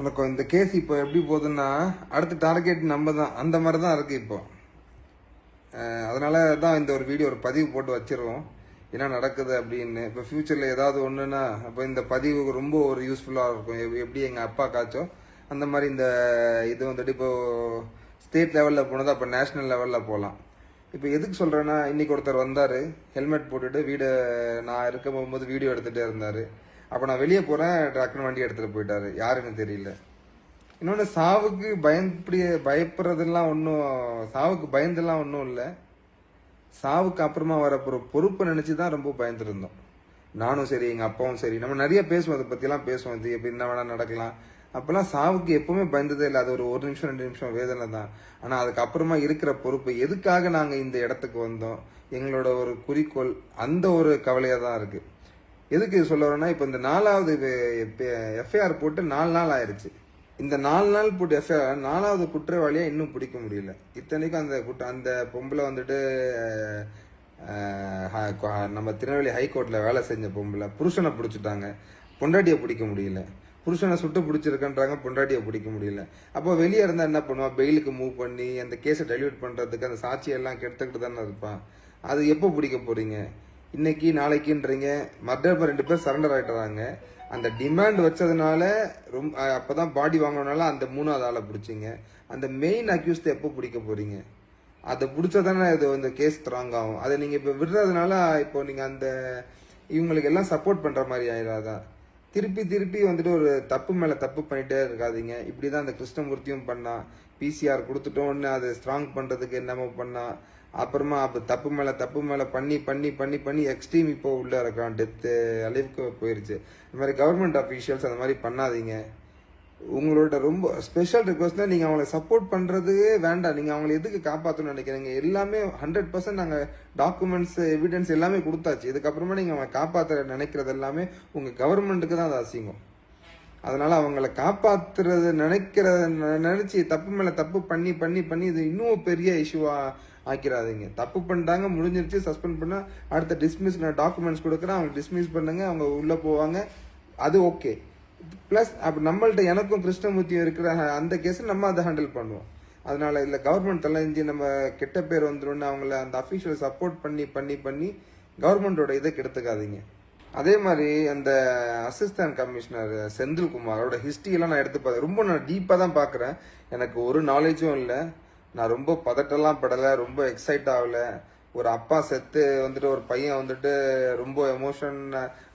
உனக்கு இந்த கேஸ் இப்போ எப்படி போகுதுன்னா அடுத்த டார்கெட் நம்ம தான் அந்த மாதிரி தான் இருக்குது இப்போ. அதனால தான் இந்த ஒரு வீடியோ ஒரு பதிவு போட்டு வச்சிருவோம். என்ன நடக்குது அப்படின்னு. இப்போ ஃப்யூச்சரில் ஏதாவது ஒன்றுன்னா அப்போ இந்த பதிவு ரொம்ப ஒரு யூஸ்ஃபுல்லாக இருக்கும். எப்படி எங்கள் அப்பா காய்ச்சோ அந்த மாதிரி இந்த இது வந்துட்டு இப்போ ஸ்டேட் லெவலில் போனது அப்போ நேஷ்னல் லெவலில் போகலாம் இப்போ எதுக்கு சொல்கிறேன்னா இன்றைக்கி ஒருத்தர் வந்தார் ஹெல்மெட் போட்டுட்டு வீடு நான் இருக்க போகும்போது வீடியோ எடுத்துகிட்டே இருந்தார். அப்போ நான் வெளியே போகிறேன் டக்குன்னு வண்டி எடுத்துகிட்டு போயிட்டாரு. யாருன்னு தெரியல. இன்னொன்று சாவுக்கு பயப்படி பயப்படுறதெல்லாம் ஒன்றும் சாவுக்கு பயந்தெல்லாம் ஒன்றும் இல்லை. சாவுக்கு அப்புறமா வரப்போகிற பொறுப்பை நினச்சி தான் ரொம்ப பயந்துருந்தோம். நானும் சரி எங்கள் அப்பாவும் சரி. நம்ம நிறைய பேசுவோம் அதை பற்றிலாம் பேசுவோம். இது எப்படி என்ன வேணால் நடக்கலாம். அப்போல்லாம் சாவுக்கு எப்பவுமே பயந்ததே இல்லை. அது ஒரு ஒரு நிமிஷம் ரெண்டு நிமிஷம் வேதனை தான். ஆனால் அதுக்கப்புறமா இருக்கிற பொறுப்பு எதுக்காக நாங்கள் இந்த இடத்துக்கு வந்தோம்? எங்களோட ஒரு குறிக்கோள் அந்த ஒரு கவலையாக தான் இருக்குது எதுக்கு சொல்ல வரேன்னா இப்போ இந்த நாலாவது எஃப்ஐஆர் போட்டு நாலு நாள் ஆயிடுச்சு இந்த நாலு நாள் போட்டு எஃப்ஐஆர் நாலாவது குற்றவாளியாக இன்னும் பிடிக்க முடியல. இத்தனைக்கும் அந்த குற்ற அந்த பொம்பளை வந்துட்டு நம்ம திருநெல்வேலி ஹைகோர்ட்டில் வேலை செஞ்ச பொம்பளை புருஷனை பிடிச்சிட்டாங்க. பொண்டாட்டியை பிடிக்க முடியல. புருஷனை சுட்டு பிடிச்சிருக்கன்றாங்க பொண்டாட்டியை பிடிக்க முடியல. அப்போ வெளியே இருந்தால் என்ன பண்ணுவான் பெயிலுக்கு மூவ் பண்ணி அந்த கேஸை டெலிவர்ட் பண்ணுறதுக்கு அந்த சாட்சியெல்லாம் கெடுத்துக்கிட்டு தானே இருப்பான் அது எப்போ பிடிக்க போகிறீங்க இன்னைக்கு நாளைக்குன்றீங்க. மர்டர் ரெண்டு பேர் சரண்டர் ஆகிட்டுறாங்க அந்த டிமாண்ட் வச்சதுனால ரொம்ப அப்போ அப்பதான் பாடி வாங்கினால அந்த மூணாவது ஆளை பிடிச்சிங்க. அந்த மெயின் அக்யூஸ்ட் எப்போ பிடிக்க போறீங்க? அதை பிடிச்சதானே இது இந்த கேஸ் ஸ்ட்ராங் ஆகும். அதை நீங்க இப்ப விடுறதுனால இப்போ நீங்க அந்த இவங்களுக்கு எல்லாம் சப்போர்ட் பண்ற மாதிரி ஆயிடாதா திருப்பி திருப்பி வந்துட்டு ஒரு தப்பு மேல தப்பு பண்ணிட்டே இருக்காதீங்க. இப்படிதான் அந்த கிருஷ்ணமூர்த்தியும் பண்ணா. பிசிஆர் கொடுத்துட்டோன்னு அதை ஸ்ட்ராங் பண்றதுக்கு என்னமோ பண்ணா. அப்புறமா அப்ப தப்பு மேல தப்பு மேல பண்ணி பண்ணி பண்ணி பண்ணி எக்ஸ்ட்ரீம் இப்போ உள்ள இருக்கான் டெத்து அளவுக்கு போயிருச்சு. இந்த மாதிரி கவர்மெண்ட் அஃபீஷியல்ஸ் அந்த மாதிரி பண்ணாதீங்க. உங்களோட ரொம்ப ஸ்பெஷல் ரிக்வஸ்ட்னா நீங்கள் அவங்களை சப்போர்ட் பண்றது வேண்டாம். நீங்கள் அவங்களை எதுக்கு காப்பாற்றணும்னு நினைக்கிறீங்க? எல்லாமே ஹண்ட்ரட் பர்சன்ட் நாங்கள் டாக்குமெண்ட்ஸ் எவிடன்ஸ் எல்லாமே கொடுத்தாச்சு. இதுக்கப்புறமா நீங்கள் அவங்களை காப்பாற்ற நினைக்கிறது எல்லாமே உங்கள் கவர்மெண்ட்டுக்கு தான் அது அசிங்கம். அதனால் அவங்கள காப்பாற்றுறது நினைக்கிறத ந- தப்பு மேலே தப்பு பண்ணி பண்ணி பண்ணி இது இன்னும் பெரிய இஷ்யூவாக ஆக்கிடாதீங்க தப்பு பண்ணிட்டாங்க முடிஞ்சிருச்சு சஸ்பெண்ட் பண்ணால் அடுத்த டிஸ்மிஸ் நான் டாக்குமெண்ட்ஸ் கொடுக்குறேன். அவங்க டிஸ்மிஸ் பண்ணுங்க அவங்க உள்ளே போவாங்க. அது ஓகே ப்ளஸ் அப்போ நம்மள்ட்ட எனக்கும் கிருஷ்ணமூர்த்தியும் இருக்கிற அந்த கேஸில் நம்ம அதை ஹேண்டில் பண்ணுவோம். அதனால இதில் கவர்மெண்ட் தலைஞ்சி நம்ம கெட்ட பேர் வந்துடும்னு அவங்கள அந்த அஃபீஷியல் சப்போர்ட் பண்ணி பண்ணி பண்ணி கவர்மெண்டோட இதை கெடுத்துக்காதீங்க. அதே மாதிரி அந்த அசிஸ்டன்ட் கமிஷனர் செந்தில்குமாரோட ஹிஸ்ட்ரியெல்லாம் நான் எடுத்து பார்த்தேன் ரொம்ப நான் டீப்பாக தான் பார்க்குறேன். எனக்கு ஒரு நாலேஜும் இல்லை. நான் ரொம்ப பதட்டம்லாம் படலை ரொம்ப எக்ஸைட் ஆகலை. ஒரு அப்பா செத்து வந்துட்டு ஒரு பையன் வந்துட்டு ரொம்ப எமோஷன்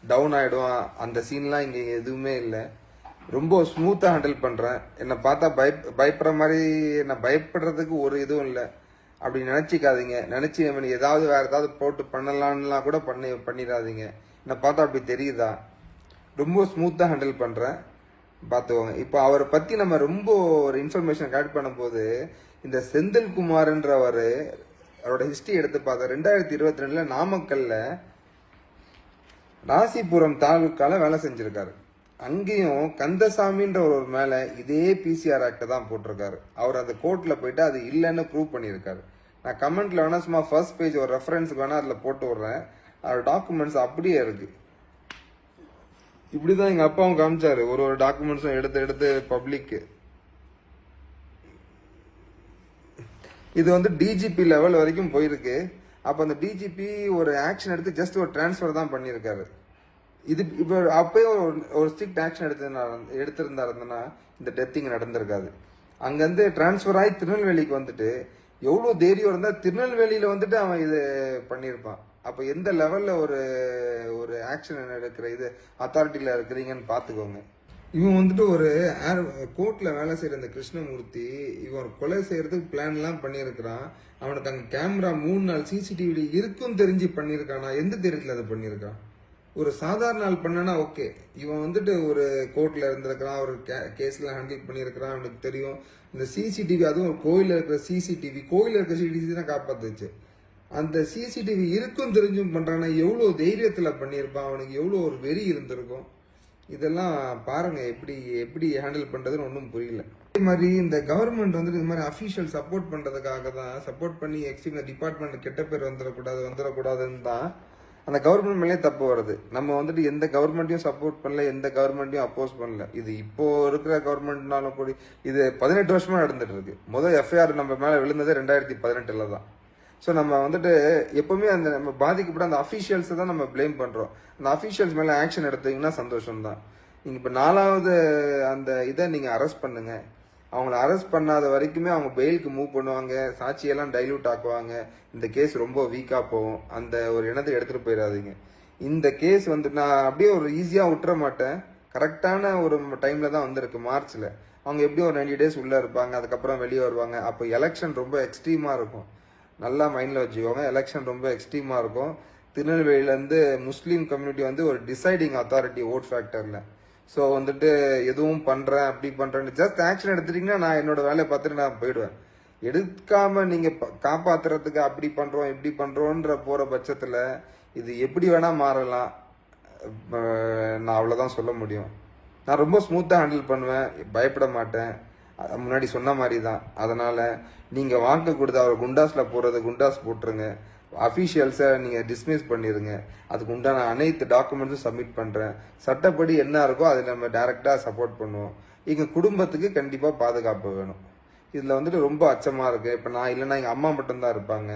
டவுன் ஆயிடுவான். அந்த சீன்லாம் இங்க எதுவுமே இல்லை. ரொம்ப ஸ்மூத்தா ஹேண்டில் பண்றேன். என்னை பார்த்தா பய பயப்படுற மாதிரி நான் பயப்படுறதுக்கு ஒரு இதுவும் இல்லை. அப்படி நினைச்சிக்காதீங்க. நினச்சி நம்ம ஏதாவது வேற ஏதாவது போட்டு பண்ணலாம்லாம் கூட பண்ணி பண்ணிடாதீங்க. என்னை பார்த்தா அப்படி தெரியுதா? ரொம்ப ஸ்மூத்தா ஹேண்டில் பண்றேன். பார்த்துக்கோங்க. இப்போ அவரை பற்றி நம்ம ரொம்ப ஒரு இன்ஃபர்மேஷன் கலெக்ட் பண்ணும்போது இந்த செந்தில்குமார்ன்றவர் அதோட ஹிஸ்டரி எடுத்து பார்த்தா ரெண்டாயிரத்தி இருபத்தி ரெண்டுல நாமக்கல்ல ராசிபுரம் தாலுக்கால வேலை செஞ்சிருக்காரு. அங்கேயும் கந்தசாமின்ற ஒரு மேல இதே பிசிஆர் ஆக்டை தான் போட்டிருக்காரு. அவர் அந்த கோர்ட்ல போயிட்டு அது இல்லைன்னு ப்ரூவ் பண்ணியிருக்காரு. நான் கமெண்ட்ல வேணா சும்மா ஃபர்ஸ்ட் பேஜ் ஒரு ரெஃபரன்ஸுக்கு வேணா அதில் போட்டு விடுறேன். அவர் டாக்குமெண்ட்ஸ் அப்படியே இருக்கு. இப்படிதான் எங்க அப்பாவும் காமிச்சாரு. ஒரு ஒரு டாக்குமெண்ட்ஸும் எடுத்து எடுத்து பப்ளிக்கு இது வந்து டிஜிபி லெவல் வரைக்கும் போயிருக்கு. அப்போ அந்த டிஜிபி ஒரு ஆக்ஷன் எடுத்து ஜஸ்ட் ஒரு டிரான்ஸ்ஃபர் தான் பண்ணியிருக்காரு. இது இப்போ அப்பயே ஒரு ஒரு ஸ்ட்ரிக்ட் ஆக்ஷன் எடுத்து எடுத்திருந்தாருன்னா இந்த டெத்திங் நடந்திருக்காது. அங்கேருந்து டிரான்ஸ்ஃபர் ஆகி திருநெல்வேலிக்கு வந்துட்டு எவ்வளோ தைரியம் இருந்தால் திருநெல்வேலியில் வந்துட்டு அவன் இது பண்ணியிருப்பான். அப்போ எந்த லெவலில் ஒரு ஒரு ஆக்ஷன் எடுக்கிற இது அத்தாரிட்டியில் இருக்கிறீங்கன்னு பார்த்துக்கோங்க. இவன் வந்துட்டு ஒரு ஏர் கோர்ட்ல வேலை செய்யற இந்த கிருஷ்ணமூர்த்தி இவன் கொலை செய்யறதுக்கு பிளான் எல்லாம் பண்ணியிருக்கிறான். அவனுக்கு அங்க கேமரா மூணு நாள் சிசிடிவி இருக்கும் தெரிஞ்சு பண்ணியிருக்கானா? எந்த தைரியத்தில் அதை பண்ணியிருக்கான்? ஒரு சாதாரண ஆள் பண்ணனா ஓகே இவன் வந்துட்டு ஒரு கோர்ட்ல இருந்திருக்கிறான் ஒரு கேஸில் ஹேண்டில் பண்ணியிருக்கிறான் அவனுக்கு தெரியும். இந்த சிசிடிவி அதுவும் ஒரு கோயிலில் இருக்கிற சிசிடிவி கோயிலில் இருக்கிற சிசிடிவி தான் காப்பாத்துச்சு. அந்த சிசிடிவி இருக்கும் தெரிஞ்சும் பண்றானா? எவ்வளவு தைரியத்துல பண்ணியிருப்பான்? அவனுக்கு எவ்வளவு ஒரு வெறி இருந்திருக்கும்? இதெல்லாம் பாருங்க எப்படி எப்படி ஹேண்டில் பண்றதுன்னு ஒன்றும் புரியல. அதே மாதிரி இந்த கவர்மெண்ட் வந்துட்டு இது மாதிரி அஃபீஷியல் சப்போர்ட் பண்றதுக்காக தான் சப்போர்ட் பண்ணி எக்ஸ்ட்ரீம் டிபார்ட்மெண்ட் கெட்ட பேர் வந்துடக்கூடாது வந்துடக்கூடாதுன்னு தான் அந்த கவர்மெண்ட் மேலே தப்பு வருது. நம்ம வந்துட்டு எந்த கவர்மெண்ட்டையும் சப்போர்ட் பண்ணல எந்த கவர்மெண்ட்டையும் அப்போஸ் பண்ணல. இது இப்போ இருக்கிற கவர்மெண்ட்னாலும் கூட இது பதினெட்டு வருஷமா நடந்துட்டு இருக்கு. முதல் எஃப்ஐஆர் நம்ம மேல விழுந்தது ரெண்டாயிரத்தி பதினெட்டுல தான். ஸோ நம்ம வந்துட்டு எப்பவுமே அந்த நம்ம பாதிக்கப்பட்ட அந்த அஃபீஷியல்ஸை தான் நம்ம ப்ளேம் பண்ணுறோம் அந்த அஃபீஷியல்ஸ் மேலே ஆக்ஷன் எடுத்தீங்கன்னா சந்தோஷம் தான் நீங்கள் இப்போ நாலாவது அந்த இதை நீங்கள் அரெஸ்ட் பண்ணுங்க. அவங்கள அரெஸ்ட் பண்ணாத வரைக்குமே அவங்க பெயிலுக்கு மூவ் பண்ணுவாங்க. சாட்சியெல்லாம் டைல்யூட் ஆக்குவாங்க. இந்த கேஸ் ரொம்ப வீக்காக போகும். அந்த ஒரு இனத்தை எடுத்துகிட்டு போயிடாதீங்க. இந்த கேஸ் வந்து நான் அப்படியே ஒரு ஈஸியாக விட்டுற மாட்டேன். கரெக்டான ஒரு டைமில் தான் வந்திருக்கு மார்ச்சில் அவங்க எப்படியும் ஒரு நைன்டி டேஸ் உள்ளே இருப்பாங்க. அதுக்கப்புறம் வெளியே வருவாங்க. அப்போ எலெக்ஷன் ரொம்ப எக்ஸ்ட்ரீமாக இருக்கும். நல்லா மைண்டில் வச்சுக்கோங்க. எலெக்ஷன் ரொம்ப எக்ஸ்ட்ரீமாக இருக்கும். திருநெல்வேலியிலேருந்து முஸ்லீம் கம்யூனிட்டி வந்து ஒரு டிசைடிங் அத்தாரிட்டி ஓட் ஃபேக்டரில் ஸோ வந்துட்டு எதுவும் பண்ணுறேன் அப்படி பண்ணுறேன்னு ஜஸ்ட் ஆக்ஷன் எடுத்துட்டிங்கன்னா நான் என்னோட வேலையை பார்த்துட்டு நான் போயிடுவேன். எடுக்காமல் நீங்கள் காப்பாற்றுறதுக்கு காப்பாத்துறதுக்கு அப்படி பண்ணுறோம் இப்படி பண்ணுறோன்ற போகிற பட்சத்தில் இது எப்படி வேணால் மாறலாம். நான் அவ்வளோதான் சொல்ல முடியும். நான் ரொம்ப ஸ்மூத்தாக ஹேண்டில் பண்ணுவேன். பயப்பட மாட்டேன். முன்னாடி சொன்ன மாதிரி தான் அதனால் நீங்கள் வாக்கு கொடுத்து அவர் குண்டாஸில் போறது குண்டாஸ் போட்டுருங்க. அஃபீஷியல்ஸை நீங்கள் டிஸ்மிஸ் பண்ணிடுங்க அதுக்கு உண்டான அனைத்து டாக்குமெண்ட்ஸும் சப்மிட் பண்ணுறேன் சட்டப்படி என்ன இருக்கோ அதை நம்ம டேரெக்டாக சப்போர்ட் பண்ணுவோம். எங்கள் குடும்பத்துக்கு கண்டிப்பாக பாதுகாப்பு வேணும். இதில் வந்துட்டு ரொம்ப அச்சமாக இருக்குது இப்போ நான் இல்லைன்னா எங்கள் அம்மா மட்டும்தான் இருப்பாங்க.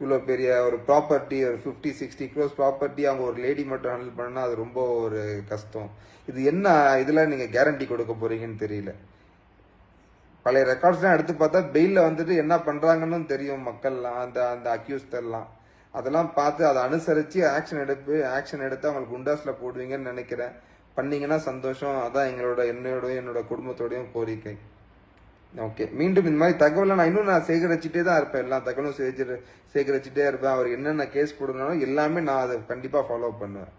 இவ்வளோ பெரிய ஒரு ப்ராப்பர்ட்டி ஒரு 50 சிக்ஸ்டி க்ரோஸ் ப்ராப்பர்ட்டி அவங்க ஒரு லேடி மட்டும் ஹேண்டில் பண்ணால் அது ரொம்ப ஒரு கஷ்டம். இது என்ன இதில் நீங்கள் கேரண்டி கொடுக்க போகிறீங்கன்னு தெரியல. பழைய ரெக்கார்ட்ஸ்லாம் எடுத்து பார்த்தா பெயிலில் வந்துட்டு என்ன பண்றாங்கன்னு தெரியும் மக்கள்லாம் அந்த அந்த அக்யூஸ்ட் எல்லாம். அதெல்லாம் பார்த்து அதை அனுசரிச்சு ஆக்ஷன் எடுப்பு ஆக்ஷன் எடுத்து அவங்களுக்கு குண்டாஸ்ல போடுவீங்கன்னு நினைக்கிறேன். பண்ணீங்கன்னா சந்தோஷம். அதான் எங்களோட என்னோட என்னோட குடும்பத்தோடையும் கோரிக்கை. ஓகே. மீண்டும் இந்த மாதிரி தகவலை நான் இன்னும் நான் சேகரிச்சுட்டே தான் இருப்பேன். எல்லா தகவலும் சேகரி சேகரிச்சுட்டே இருப்பேன். அவர் என்னென்ன கேஸ் போடணும் எல்லாமே நான் அதை கண்டிப்பாக ஃபாலோ பண்ணுவேன்.